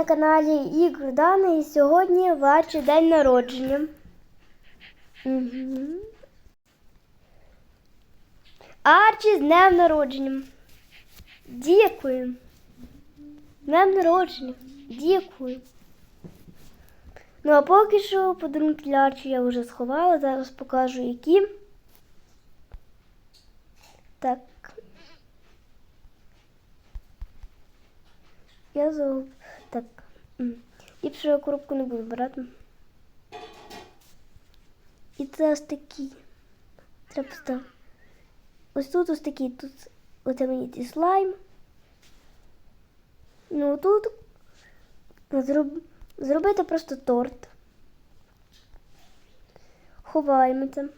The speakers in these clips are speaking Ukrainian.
На каналі Ігор Дана і сьогодні ваш день народження. Угу. Арчі з днем народження. Дякую. Днем народження. Дякую. Ну а поки що подарунки для Арчі я вже сховала, зараз покажу які. Так. Я забув. Так. Ліпше я коробку не буду брати. І це ось такі. Треба ставити. Ось тут ось такий, тут оце мені ці слайм. Ну тут зроб... зробити просто торт. Ховаємо це.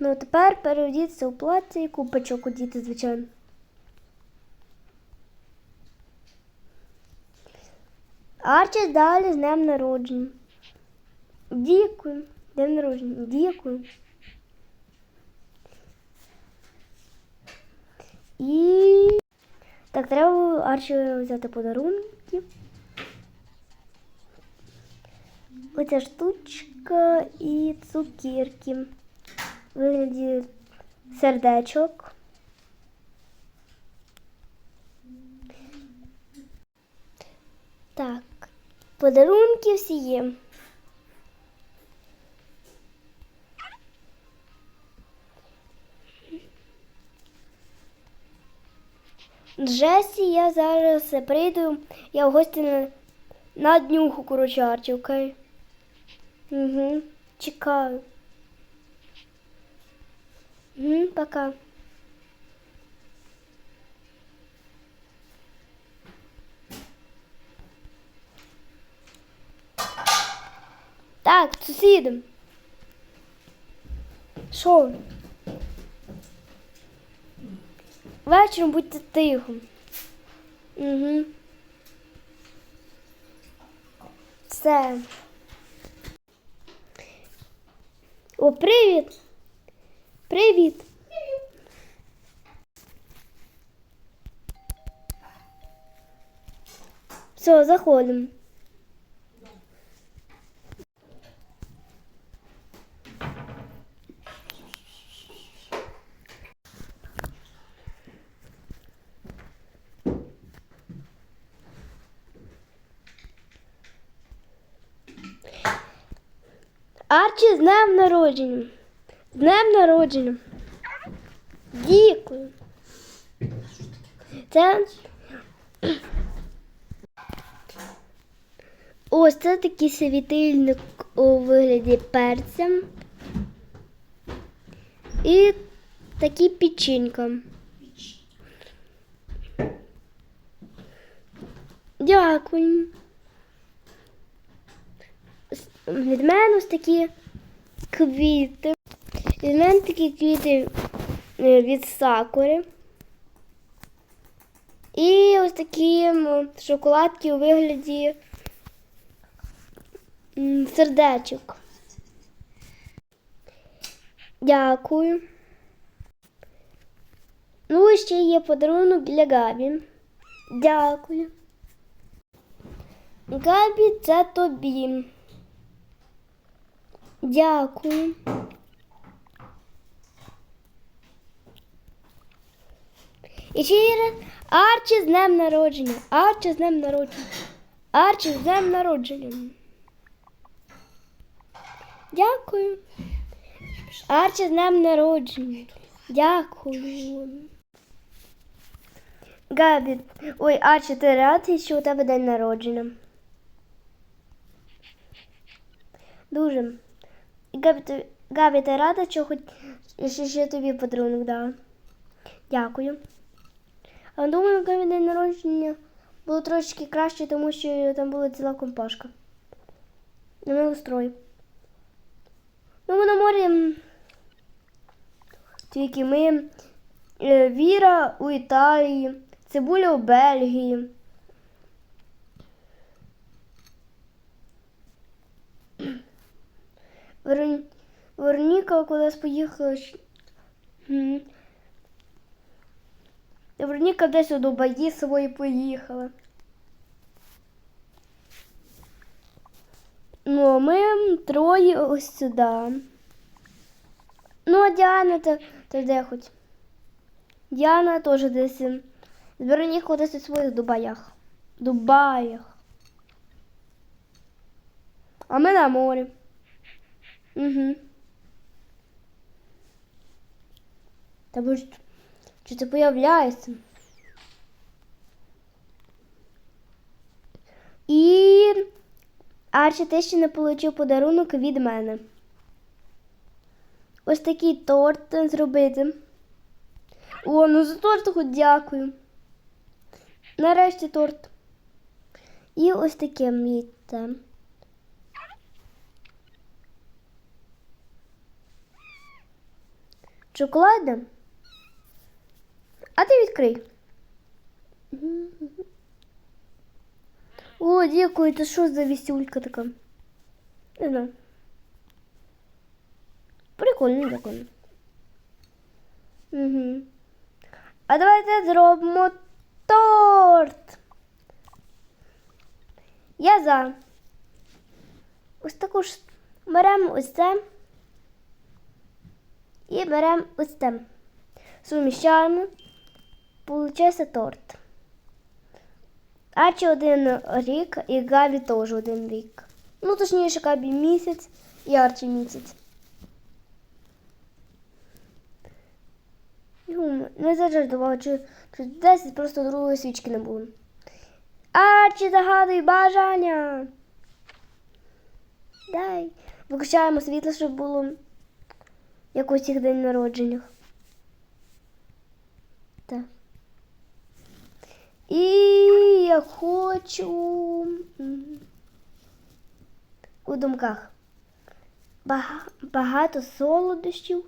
Ну, тепер переодіться у плаття і купачок одіти, звичайно. Арчі далі з днем народження. Дякую. Днем народження. Дякую. І так, треба Арчі взяти подарунки. Оця штучка і цукерки. В вигляді сердечок. Так, подарунки всі є. Джесі, я зараз прийду. Я в гості на, на днюху, коротше, Арчі, окей? Угу. Чекаю. Угу, пока. Так, сусіди. Що? Вечором будьте тихо. Угу. Все. О, привіт. Привіт. Все, заходимо. Арчі з днем народження. З днем народження. Дякую. Це. Ось це такий світильник у вигляді перця. І такі печенька. Дякую. Від мене ось такі квіти. Від мене такі квіти е, від сакури. І ось такі шоколадки у вигляді сердечок. Дякую. Ну, і ще є подарунок для Габі. Дякую. Габі, це тобі. Дякую. І ще Арчі з днем народження. Арчі з днем народження. Арчі з днем народження. Дякую. Арчі з днем народження. Дякую. Габі, ой, Арчі, ти радий, що у тебе день народження? Дуже. Габі, Габі, ти рада, що хоч що ще тобі подарунок дала? Дякую. А думаю, Габі день народження було трошки краще, тому що там була ціла компашка. На мій устрой. Ну, ми на морі. Тільки ми. е, Віра у Італії, цибуля у Бельгії. Верон... Вероніка кудись поїхала. Вероніка десь у Дубаї свої поїхала. Ну, а ми троє ось сюди. Ну, а Діана то, то де хоч? Діана теж десь. З Веронікою десь у своїх Дубаях. Дубаях. А ми на морі. Угу. Та ж що це появляється? І Арчі ти ще не отримав подарунок від мене. Ось такий торт зробити. О, ну за торт хоч дякую. Нарешті торт. І ось таке місце. Шоколадне? А ти відкрий. О, дякую, це що за вісюлька така? Не знаю. Прикольно, прикольно. Угу. А давайте зробимо торт. Я за. Ось таку ж беремо ось це. І беремо ось це. Суміщаємо. Получається торт. Арчі один рік і Габі теж один рік. Ну, точніше, Габі місяць і Арчі місяць. Ну, не зажартував, чи, чи 10 просто другої свічки не було. Арчі, загадуй бажання. Дай. Виключаємо світло, щоб було як у всіх день народження. Так. І я хочу у думках багато солодощів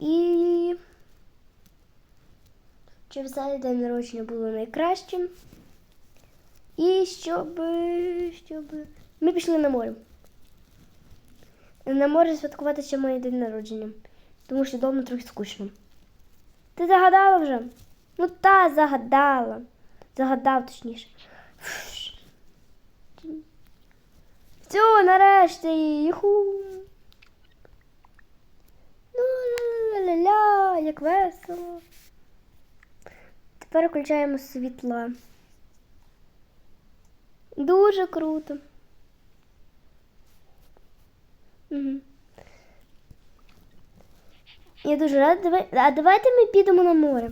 і щоб цей день народження було найкращим. І щоб, щоб ми пішли на море. На море святкувати ще моє день народження, тому що вдома трохи скучно. Ти загадала вже? Ну та загадала. Загадав точніше. Все, нарешті. Юху. Ну, ля-ля-ля, як весело. Тепер включаємо світла. Дуже круто. Я дуже рада. Давай... А давайте ми підемо на море.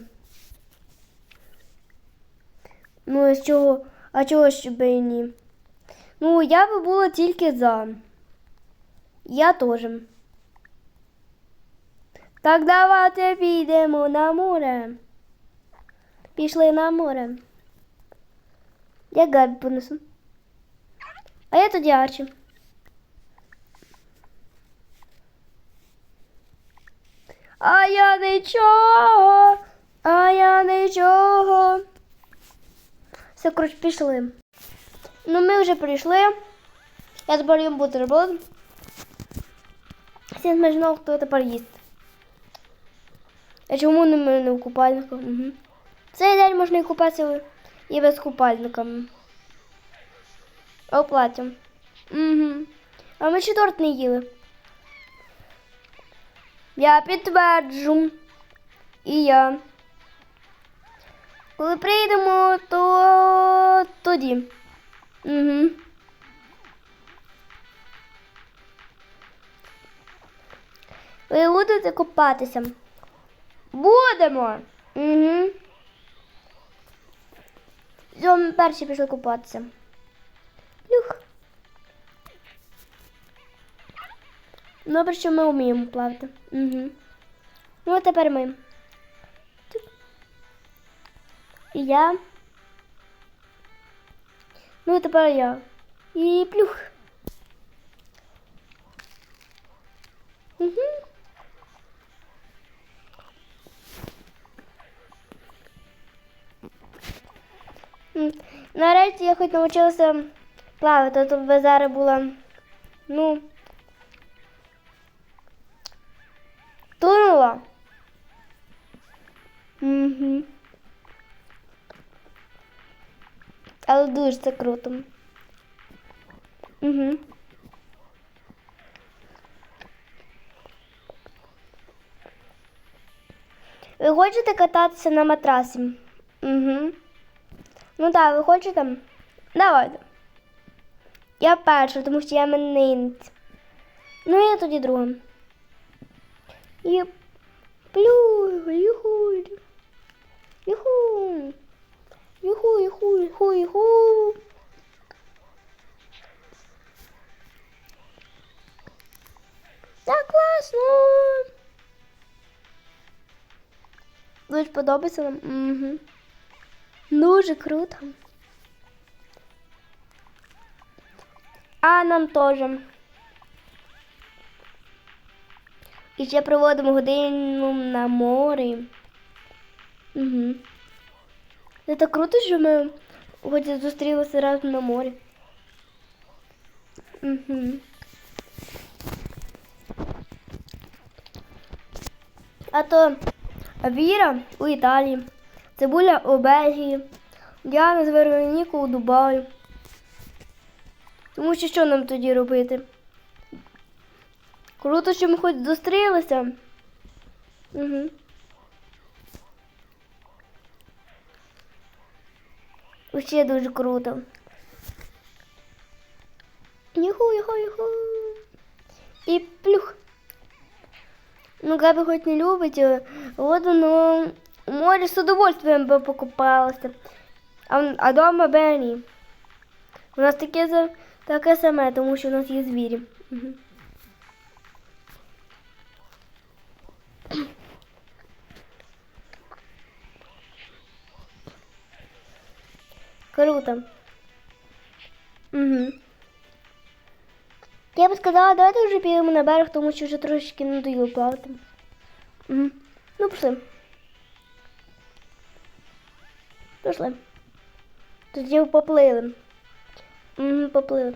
Ну, з чого? А чого щоб і ні? Ну, я би була тільки за. Я теж. Так давайте підемо на море. Пішли на море. Я Габі понесу. А я тоді Арчі. А я нічого, а я нічого. Все, коротше, пішли. Ну, ми вже прийшли. Я тепер їм бутерброд. Всім смачного, хто тепер їсть. А чому не ми не в купальниках? Угу. Цей день можна і купатися і без купальника. Оплатимо. Угу. А ми ще торт не їли. Я підтверджу. І я. Коли прийдемо, то тоді. Угу. Ви будете купатися? Будемо. Угу. Все, перші пішли купатися. Плюх. Добре, що ми вміємо плавати. Угу. Ну, а тепер ми. І я. Ну, а тепер я. І плюх. Угу. Нарешті я хоч навчилася плавати, а то би зараз була, ну, Тунула. Угу. Але дуже це круто. Угу. Ви хочете кататися на матрасі? Угу. Ну так, ви хочете? Давайте. Я перша, тому що я мене. Ну і я тоді друга. І плю, юху. Юху. Юху, юху, юху, юху. Так класно. Дуже подобається нам. Угу. Дуже круто. А нам теж. І ще проводимо годину на морі. Угу. Це так круто, що ми хоч зустрілися разом на морі. Угу. А то Віра у Італії, Цибуля у Бельгії, Діана з Вероніку у Дубаї. Тому що що нам тоді робити? Круто, що ми хоч зустрілися. Угу. Ще дуже круто. Юху, юху, юху. І плюх. Ну, Габи хоть не любить э, воду, но у моря с удовольствием бы покупалася. А, а дома Бенні. У нас таке, таке саме, тому що у нас є звірі. Угу. Круто. Угу. Я би сказала, давайте вже підемо на берег, тому що вже трошечки надоїло плавати. Угу. Ну, пішли. Пішли. Тоді поплили. Угу, поплили.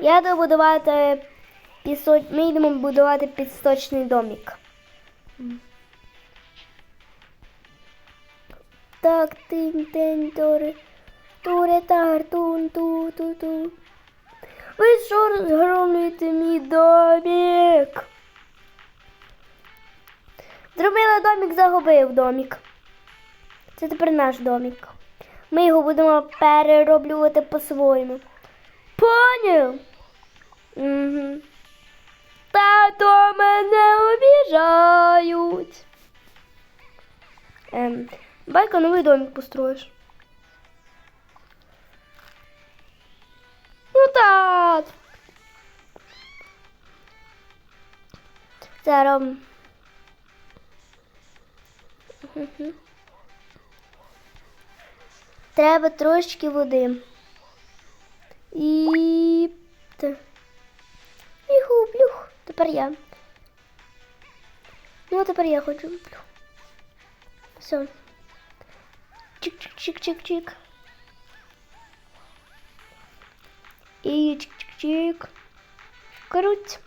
Я йду будувати пісо... Ми йдемо будувати пісочний домик. Так, тин тин тори. Туре тар тун ту ту ту. Ви що розгромлюєте мій домик? Зробила домик, загубив домик. Це тепер наш домик. Ми його будемо перероблювати по-своєму. Поняв? Угу. Тато мене обіжають. Ем, байка новий домик построїш. Ну так. Робимо. Треба трошки води. І. Іху, плюх. Тепер я. Ну, тепер я хочу. Все. Чик-чик-чик-чик-чик. І чик-чик-чик. Круть.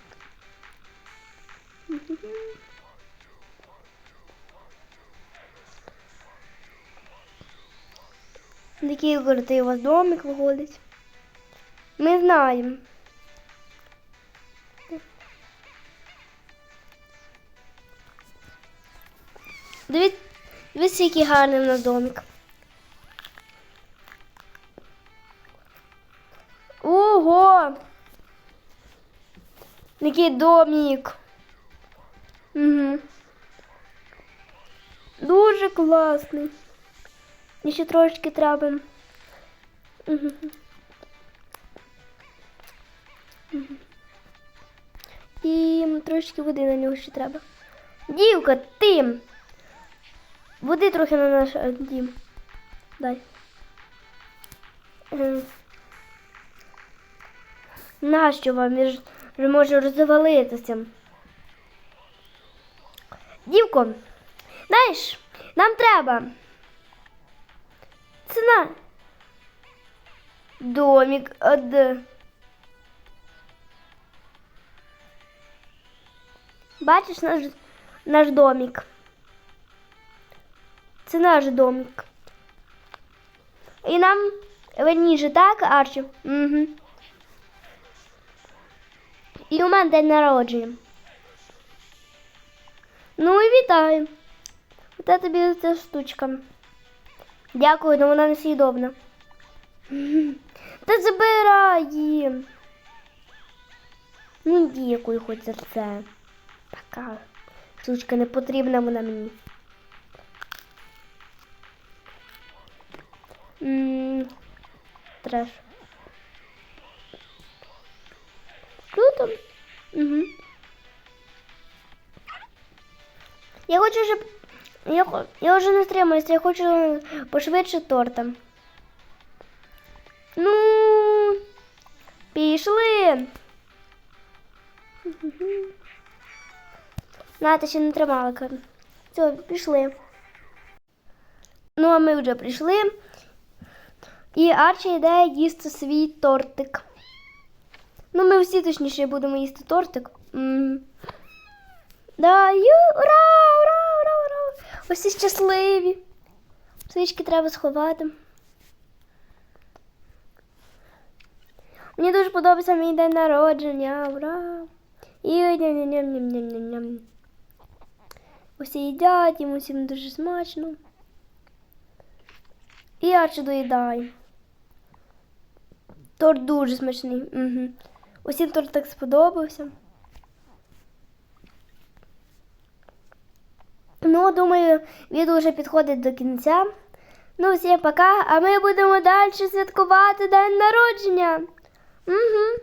Такий крутий у вас домик виходить. Ми знаємо. Дивіться, дивіться, який гарний у нас домик. Який домик. Угу. Дуже класний. І ще трошки треба. Угу. Угу. І трошки води на нього ще треба. Дівка, ти! Води трохи на наш е, дім. Дай. Ем. Нащо вам? Я ж вже може розвалитися. Дівко, знаєш, нам треба. Ціна. Домик. Де? Бачиш наш, наш домик? Це наш домик. І нам верніше, так, Арчі? Угу. І у мене день народження. Ну і вітаю. Оце тобі ця штучка. Дякую, але вона несъїдобна. Та забирай її. Ну, дякую хоч за це. Така штучка не потрібна вона мені. М, Треш. Круто. Угу. Я хочу, щоб. Я, я вже не стримуюся, я хочу пошвидше торта. Ну, пішли. Ната ще не тримала. Все, пішли. Ну, а ми вже прийшли. І Арчі йде їсти свій тортик. Ну, ми всі точніше будемо їсти тортик. Да, ю, ура, ура, ура, ура. Усі щасливі. Свічки треба сховати. Мені дуже подобається мій день народження. Ура! І ням-ням-ням-ням-ням-ням. Усі їдять, їм усім дуже смачно. І я ще доїдаю. Торт дуже смачний. Угу. Усім тортик сподобався. Ну, думаю, відео вже підходить до кінця. Ну, всім пока, а ми будемо далі святкувати день народження. Угу.